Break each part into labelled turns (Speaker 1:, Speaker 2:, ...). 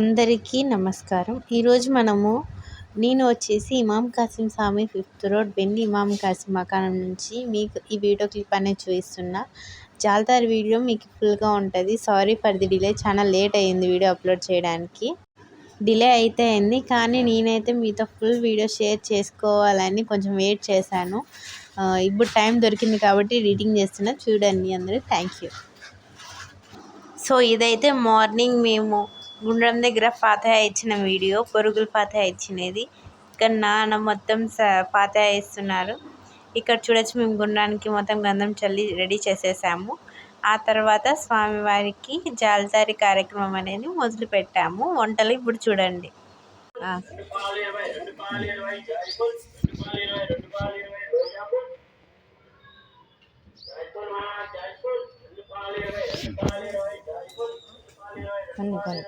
Speaker 1: అందరికీ నమస్కారం. ఈరోజు మనము నేను వచ్చేసి ఇమాం కాసిం స్వామి ఫిఫ్త్ రోడ్ బెండి ఇమాం కాసిం మకానం నుంచి మీకు ఈ వీడియో క్లిప్ అనేది చూపిస్తున్నా. జాల్తార్ వీడియో మీకు ఫుల్గా ఉంటుంది. Sorry for the delay. చాలా లేట్ అయ్యింది వీడియో అప్లోడ్ చేయడానికి. డిలే అయితే అయింది. కానీ నేనైతే మీతో ఫుల్ వీడియో షేర్ చేసుకోవాలని కొంచెం వెయిట్ చేశాను. ఇప్పుడు టైం దొరికింది కాబట్టి ఎడిటింగ్ చేస్తున్నా. చూడండి అందరూ. Thank you. సో ఇదైతే మార్నింగ్ మేము గుండ్రం దగ్గర ఫాతహ ఇచ్చిన వీడియో పొరుగులు ఫాతహ ఇచ్చినది. ఇక్కడ నాన్న మొత్తం స- ఫాతహ ఇస్తున్నారు. ఇక్కడ చూడొచ్చు మేము గుండ్రానికి మొత్తం గంధం చల్లి రెడీ చేసేసాము. ఆ తర్వాత స్వామివారికి జాలతారి కార్యక్రమం అనేది మొదలు పెట్టాము వంటలు ఇప్పుడు చూడండి. కొన్ని కొన్ని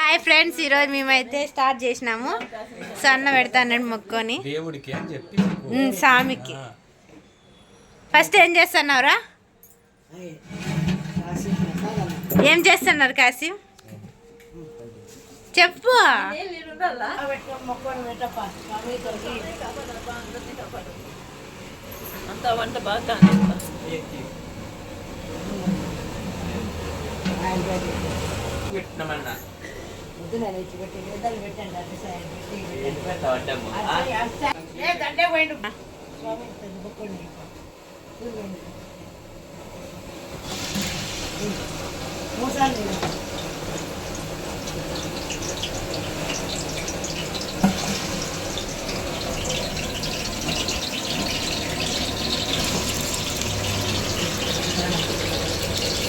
Speaker 1: హాయ్ ఫ్రెండ్స్ ఈరోజు మేమైతే స్టార్ట్ చేసినాము. సో అన్న పెడతా అన్నాడు మొక్కొని.
Speaker 2: దేవుడికి అని చెప్పి.
Speaker 1: స్వామికి ఫస్ట్ ఏం చేస్తున్నావురా? ఏం చేస్తున్నారు కాసిం? చెప్పు.
Speaker 3: అంత వంట బాగా
Speaker 2: పెట్టినామన్నా. ఎటు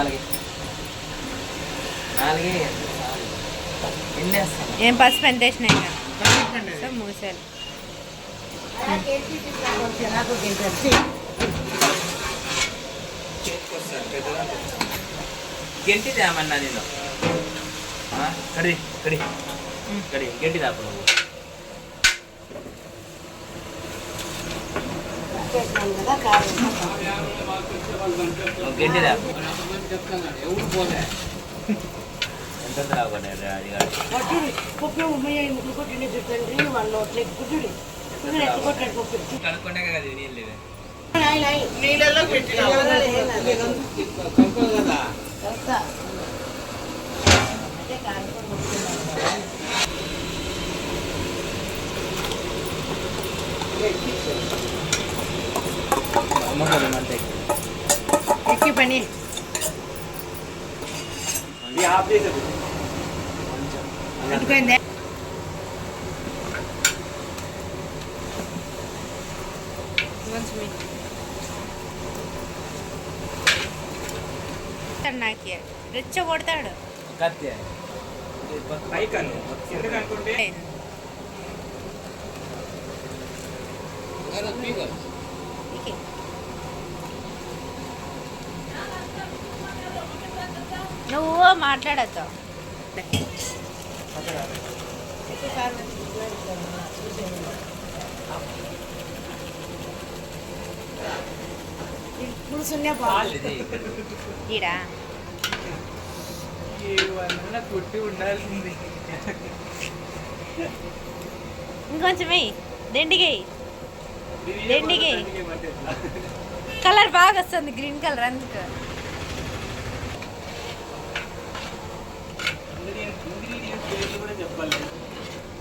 Speaker 2: నాలుగే.
Speaker 1: ఏం పసుపు ఎంత వేసినాయి? ఇంకా
Speaker 2: గెంటి తేమన్నా నేను. ఆ, కడి కడి కడి గెంటి దాపు నువ్వు. నువ్వు గెంటి దాపు ఎంత రాకుండా అది కాదు కనుక్కుంటే కదా నీళ్ళు
Speaker 3: నీళ్ళలో పెట్టినా
Speaker 2: అమ్మకం అంతే
Speaker 1: ఎక్కి పని అంటుకోయిందే నాకు రెచ్చ కొడతాడు
Speaker 2: కత్తి
Speaker 1: ఇకే. నువ్వు మాట్లాడద్దు. ఈడా? ఇంకొంచెం వెయ్యి దండిగై దండిగై కలర్ బాగా వస్తుంది గ్రీన్ కలర్ అందుకు.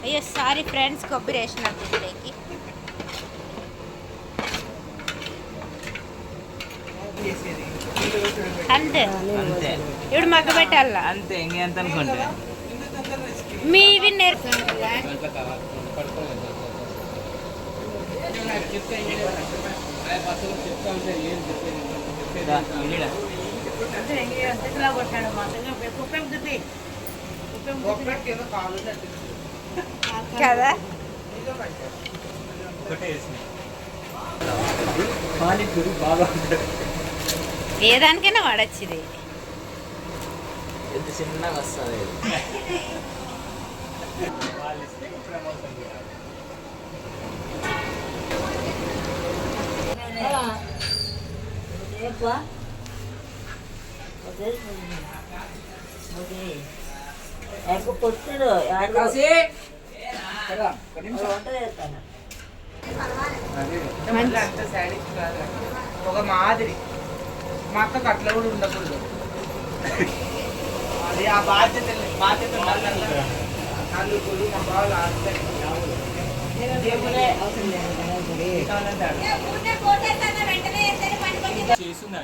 Speaker 1: అయ్యో సారీ ఫ్రెండ్స్ కొబ్బరి వేసిన దీంట్లోకి అంతే. ఇప్పుడు మగ్గ పెట్టాలా?
Speaker 2: అంతే ఇంకెంత అనుకోండి
Speaker 1: మీవి నేర్పు
Speaker 2: దా, ఇలీడా.
Speaker 1: కదా?
Speaker 2: పానీపూరి బాగా ఉంటుంది.
Speaker 1: ఏ దానికైనా వాడచ్చు ఇది
Speaker 2: ఎంత చిన్నగా వస్తుంది. ఇది.
Speaker 3: కొట్టుడు అంత శాడిస్ట్ కాదు ఒక మాదిరి మా అక్కకు అట్లా కూడా ఉండకూడదు అది ఆ బాధ్యత బాధ్యత ఉండాలి నలుగురు మా ఆడతారు దేవుడే కావాలంటే ఆడు.
Speaker 2: చేస్తుంది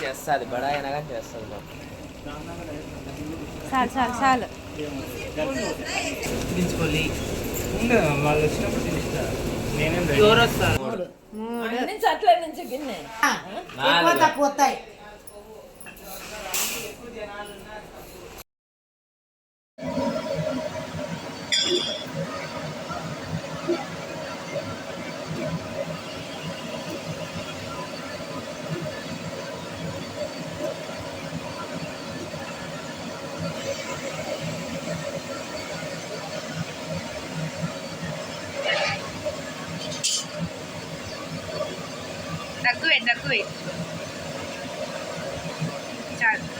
Speaker 2: చేస్తుంది బడా అయినా కానీ చేస్తుంది.
Speaker 1: చాలు చాలు చాలు.
Speaker 3: తీసుకోవాలి
Speaker 4: వాళ్ళు వచ్చినప్పుడు తినిస్తారు నేనేం
Speaker 3: ఎవరు వస్తారు?
Speaker 1: మూడు.
Speaker 3: నుంచి అట్లా నుంచి గిన్నె.
Speaker 1: తక్కువే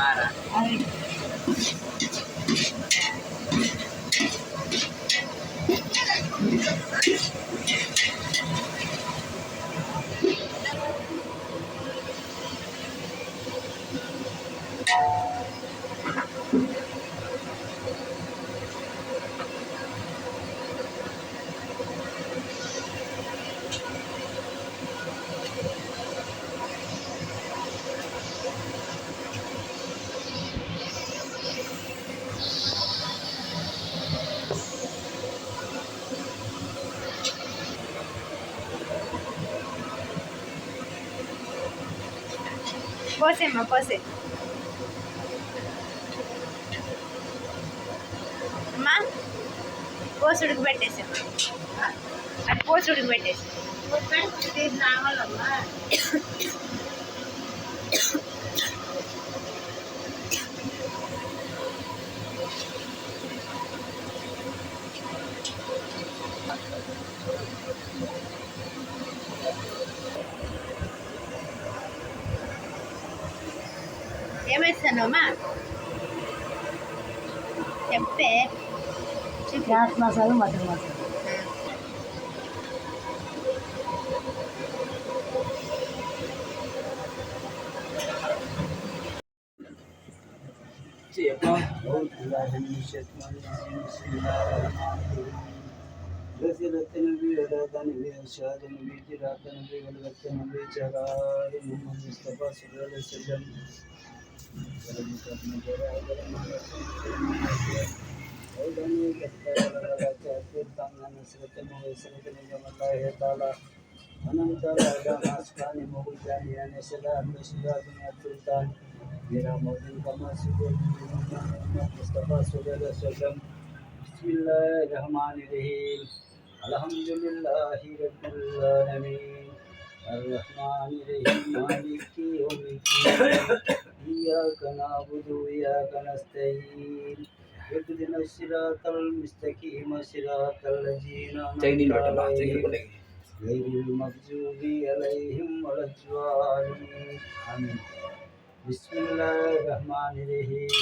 Speaker 2: చాలు
Speaker 5: ఆరా. పోసేమ్మా పోసే అమ్మా పోసుడికి పెట్టేసాం అది పోసుడికి పెట్టేసి anak mas saya masih masih Thank you. میرا موزن کا مصطفیٰ الحمد للہ بسم اللہ الرحمن
Speaker 2: الرحیم.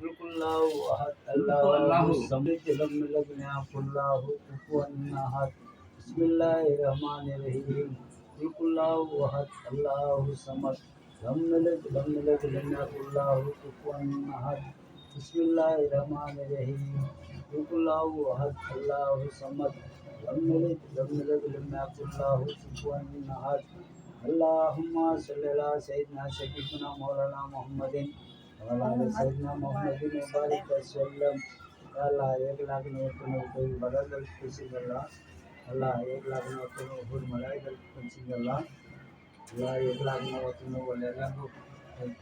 Speaker 5: بلک
Speaker 2: اللہ احد
Speaker 5: اللہ
Speaker 2: اللہ
Speaker 5: سمجھ لم لگنا اللہ کفوان احد بسم اللہ الرحمن الرحیم بلک اللہ احد اللہ سمجھ لم لگ لم لگنا اللہ کفوان احد بسم اللہ الرحمن الرحیم رک اللہ حد اللہ سمد لم یلد لم یلد لم یکن اللہ کفوا احد اللهم صل سیدنا شفیعنا مولانا محمد وعلى سيدنا محمد مبارک وسلم اللہ ایک لاکھ نوکن کوئی بدل کسی اللہ اللہ ایک لاکھ نوکن خود ملائکل کسی اللہ
Speaker 2: اللہ ایک لاکھ نوکن وہ لے لگو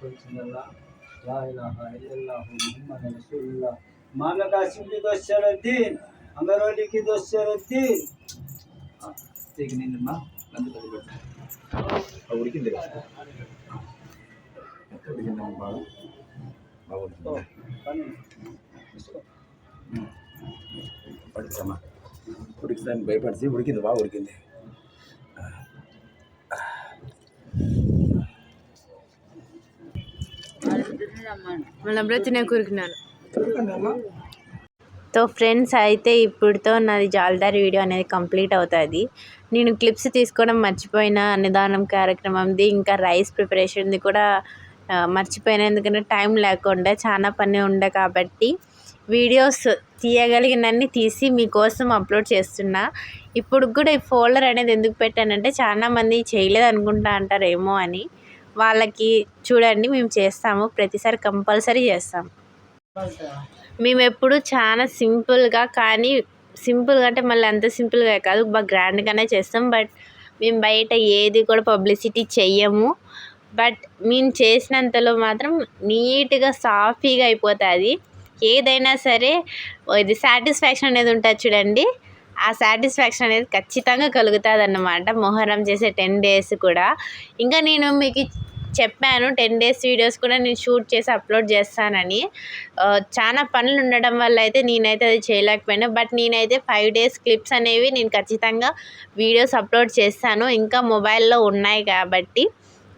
Speaker 2: کسی اللہ لا الہ الا اللہ محمد کی دوست سر الدین
Speaker 1: మళ్ళీ తినే కూరుకున్నాను తో ఫ్రెండ్స్ అయితే ఇప్పుడుతో నాది జాల్దారి వీడియో అనేది కంప్లీట్ అవుతుంది. నేను క్లిప్స్ తీసుకోవడం మర్చిపోయిన అన్నదానం కార్యక్రమంది ఇంకా రైస్ ప్రిపరేషన్ది కూడా మర్చిపోయిన. ఎందుకంటే టైం లేకుండా చాలా పని ఉండే కాబట్టి వీడియోస్ తీయగలిగినన్ని తీసి మీకోసం అప్లోడ్ చేస్తున్నా. ఇప్పుడు కూడా ఈ ఫోల్డర్ అనేది ఎందుకు పెట్టానంటే చాలామంది చేయలేదు అనుకుంటా అంటారేమో అని. వాళ్ళకి చూడండి మేము చేస్తాము. ప్రతిసారి కంపల్సరీ చేస్తాం మేము ఎప్పుడు చాలా సింపుల్గా కానీ సింపుల్గా అంటే మళ్ళీ అంత సింపుల్గా కాదు బాగా గ్రాండ్గానే చేస్తాం. బట్ మేము బయట ఏది కూడా పబ్లిసిటీ చెయ్యము. బట్ మేము చేసినంతలో మాత్రం నీట్గా సాఫీగా అయిపోతుంది. ఏదైనా సరే ఇది సాటిస్ఫాక్షన్ అనేది ఉంటుంది చూడండి. ఆ సాటిస్ఫాక్షన్ అనేది ఖచ్చితంగా కలుగుతుంది అన్నమాట మొహరం చేసే టెన్ డేస్ కూడా. ఇంకా నేను మీకు చెప్పాను టెన్ డేస్ వీడియోస్ కూడా నేను షూట్ చేసి అప్లోడ్ చేస్తానని. చాలా పనులు ఉండడం వల్ల అయితే నేనైతే అది చేయలేకపోయినా. బట్ నేనైతే ఫైవ్ డేస్ క్లిప్స్ అనేవి నేను ఖచ్చితంగా వీడియోస్ అప్లోడ్ చేస్తాను. ఇంకా మొబైల్లో ఉన్నాయి కాబట్టి.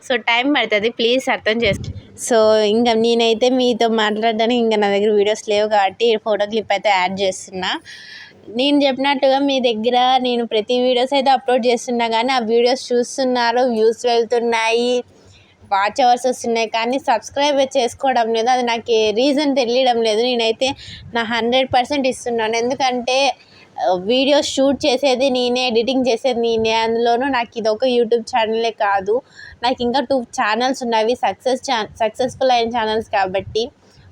Speaker 1: సో టైం పడుతుంది. ప్లీజ్ అర్థం చేసుకో సో ఇంకా నేనైతే మీతో మాట్లాడడానికి ఇంకా నా దగ్గర వీడియోస్ లేవు కాబట్టి ఫోటో క్లిప్ అయితే యాడ్ చేస్తున్నా. నేను చెప్పినట్టుగా మీ దగ్గర నేను ప్రతి వీడియోస్ అయితే అప్లోడ్ చేస్తున్నా కానీ ఆ వీడియోస్ చూస్తున్నారు వ్యూస్ వెళ్తున్నాయి వాచ్ అవర్స్ వస్తున్నాయి. కానీ సబ్స్క్రైబ్ చేసుకోవడం లేదు. అది నాకు రీజన్ తెలియడం లేదు. నేనైతే నా హండ్రెడ్ పర్సెంట్ ఇస్తున్నాను. ఎందుకంటే వీడియోస్ షూట్ చేసేది నేనే ఎడిటింగ్ చేసేది నేనే. అందులోనూ నాకు ఇది ఒక యూట్యూబ్ ఛానలే కాదు. నాకు ఇంకా టూ ఛానల్స్ ఉన్నవి సక్సెస్ ఛా సక్సెస్ఫుల్ అయిన ఛానల్స్ కాబట్టి.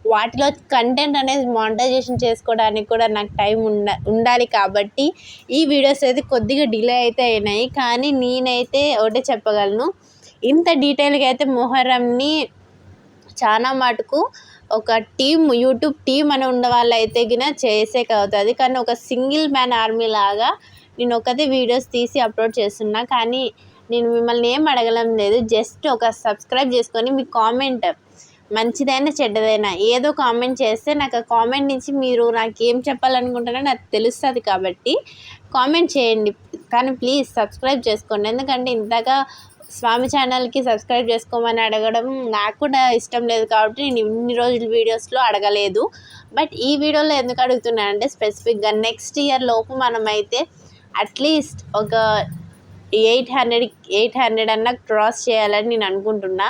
Speaker 1: వాటిలో కంటెంట్ అనేది మానిటైజేషన్ చేసుకోవడానికి కూడా నాకు టైం ఉండ ఉండాలి కాబట్టి ఈ వీడియోస్ అయితే కొద్దిగా డిలే అయితే అయినాయి. కానీ నేనైతే ఒకటే చెప్పగలను. ఇంత డీటెయిల్గా అయితే మొహరంని చాలా మటుకు ఒక టీమ్ యూట్యూబ్ టీమ్ అని ఉన్న అయితే గిన చేసే అవుతుంది. కానీ ఒక సింగిల్ మ్యాన్ ఆర్మీ లాగా నేను ఒకదే వీడియోస్ తీసి అప్లోడ్ చేస్తున్నా. కానీ నేను మిమ్మల్ని ఏం అడగలం లేదు. జస్ట్ ఒక సబ్స్క్రైబ్ చేసుకొని మీ కామెంట్ మంచిదైనా చెడ్డదైనా ఏదో కామెంట్ చేస్తే నాకు ఆ కామెంట్ నుంచి మీరు నాకు ఏం చెప్పాలనుకుంటున్నా నాకు తెలుస్తుంది కాబట్టి కామెంట్ చేయండి. కానీ ప్లీజ్ సబ్స్క్రైబ్ చేసుకోండి. ఎందుకంటే ఇంతగా స్వామి ఛానల్కి సబ్స్క్రైబ్ చేసుకోమని అడగడం నాకు కూడా ఇష్టం లేదు కాబట్టి నేను ఇన్ని రోజుల వీడియోస్లో అడగలేదు. బట్ ఈ వీడియోలో ఎందుకు అడుగుతున్నానంటే స్పెసిఫిక్గా నెక్స్ట్ ఇయర్ లోపు మనమైతే అట్లీస్ట్ ఒక ఎయిట్ హండ్రెడ్ ఎయిట్ హండ్రెడ్ అన్న క్రాస్ చేయాలని నేను అనుకుంటున్నా.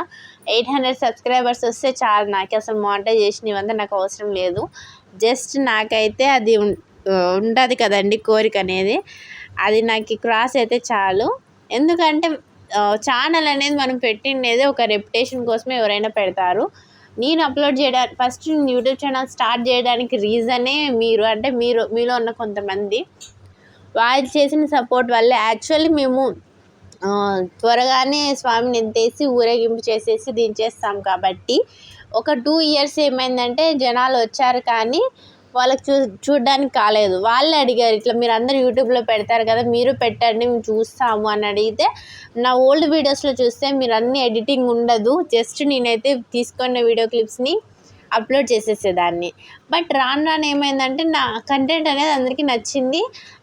Speaker 1: ఎయిట్ హండ్రెడ్ సబ్స్క్రైబర్స్ వస్తే చాలు నాకు అసలు మానిటైజేషన్ ఇవంతా నాకు అవసరం లేదు. జస్ట్ నాకైతే అది ఉంటుంది కదండి కోరిక అనేది. అది నాకు క్రాస్ అయితే చాలు. ఎందుకంటే ఛానల్ అనేది మనం పెట్టిండేది ఒక రెప్యుటేషన్ కోసమే ఎవరైనా పెడతారు. నేను అప్లోడ్ చేయడానికి ఫస్ట్ యూట్యూబ్ ఛానల్ స్టార్ట్ చేయడానికి రీజనే మీరు అంటే మీరు మీలో ఉన్న కొంతమంది. వాళ్ళు చేసిన సపోర్ట్ వల్ల యాక్చువల్లీ మేము త్వరగానే స్వామిని ఎత్తేసి ఊరేగింపు చేసేసి దించేస్తాం కాబట్టి ఒక టూ ఇయర్స్ ఏమైందంటే జనాలు వచ్చారు కానీ వాళ్ళకి చూ చూడడానికి కాలేదు. వాళ్ళే అడిగారు ఇట్లా మీరు అందరు యూట్యూబ్లో పెడతారు కదా మీరు పెట్టండి మేము చూస్తాము అని అడిగితే నా ఓల్డ్ వీడియోస్లో చూస్తే మీరు అన్ని ఎడిటింగ్ ఉండదు జస్ట్ నేనైతే తీసుకున్న వీడియో క్లిప్స్ని అప్లోడ్ చేసేసేదాన్ని. బట్ రాను రాను ఏమైందంటే నా కంటెంట్ అనేది అందరికీ నచ్చింది.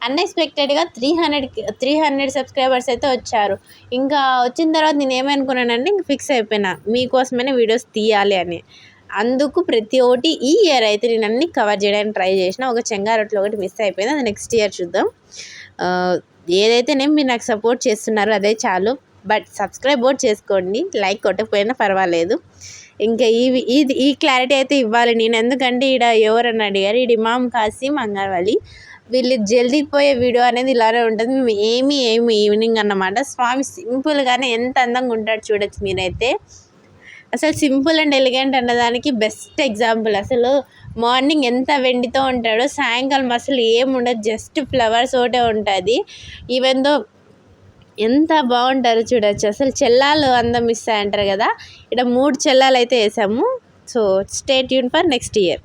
Speaker 1: అన్ఎక్స్పెక్టెడ్గా three hundred three hundred subscribers అయితే వచ్చారు. ఇంకా వచ్చిన తర్వాత నేను ఏమనుకున్నానంటే ఇంక ఫిక్స్ అయిపోయినా. మీకోసమైనా వీడియోస్ తీయాలి అని. అందుకు ప్రతి ఒక్కటి ఈ ఇయర్ అయితే నేను అన్ని కవర్ చేయడానికి ట్రై చేసిన. ఒక చెంగారొట్లో ఒకటి మిస్ అయిపోయింది. అది నెక్స్ట్ ఇయర్ చూద్దాం. ఏదైతే నేను మీరు నాకు సపోర్ట్ చేస్తున్నారో అదే చాలు. బట్ సబ్స్క్రైబ్ కూడా చేసుకోండి. లైక్ కొట్టకపోయినా పర్వాలేదు. ఇంకా ఇవి ఇది ఈ క్లారిటీ అయితే ఇవ్వాలి నేను. ఎందుకంటే ఈడ ఎవరని అడిగారు ఈడ ఇమాం కాసిం అంగర్వాలి వీళ్ళు జల్దీ పోయే వీడియో అనేది ఇలానే ఉంటుంది. మేము ఏమి ఏమి ఈవినింగ్ అన్నమాట. స్వామి సింపుల్గానే ఎంత అందంగా ఉంటాడు చూడొచ్చు మీరైతే. అసలు సింపుల్ అండ్ ఎలిగెంట్ అన్నదానికి బెస్ట్ ఎగ్జాంపుల్. అసలు మార్నింగ్ ఎంత వెండితో ఉంటాడో సాయంకాలం అసలు ఏముండదు. జస్ట్ ఫ్లవర్స్ ఒకటే ఉంటుంది. ఈవెన్ దో ఎంత బాగుంటారో చూడొచ్చు. అసలు చెల్లాలు అందం ఇస్తాయంటారు కదా. ఇక్కడ మూడు చెల్లాలు అయితే వేసాము. So stay tune for next year